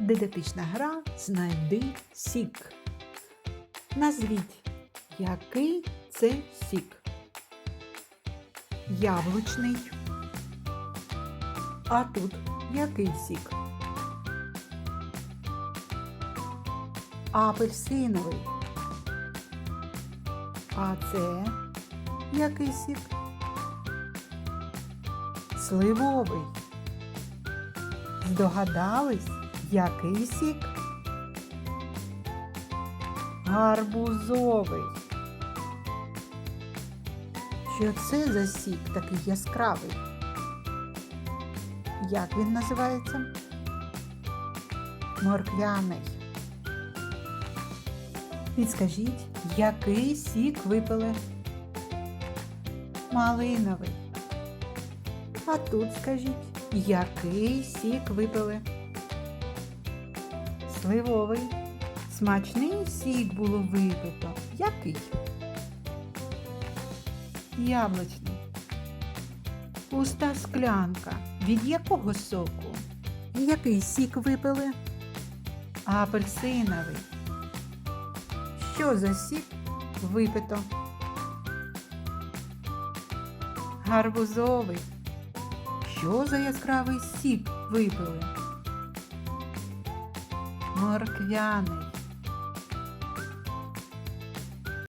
Дидактична гра Знайди сік. Назвіть, який це сік? Яблучний. А тут який сік? Апельсиновий. А це який сік? Сливовий. Здогадались, який сік? Гарбузовий. Що це за сік такий яскравий? Як він називається? Морквяний. Підскажіть, який сік випили? Малиновий. А тут скажіть, який сік випили? Сливовий. Смачний сік було випито. Який? Яблучний. Пуста склянка. Від якого соку? Який сік випили? Апельсиновий. Що за сік випито? Гарбузовий. Що за яскравий сік випили? Морквяний.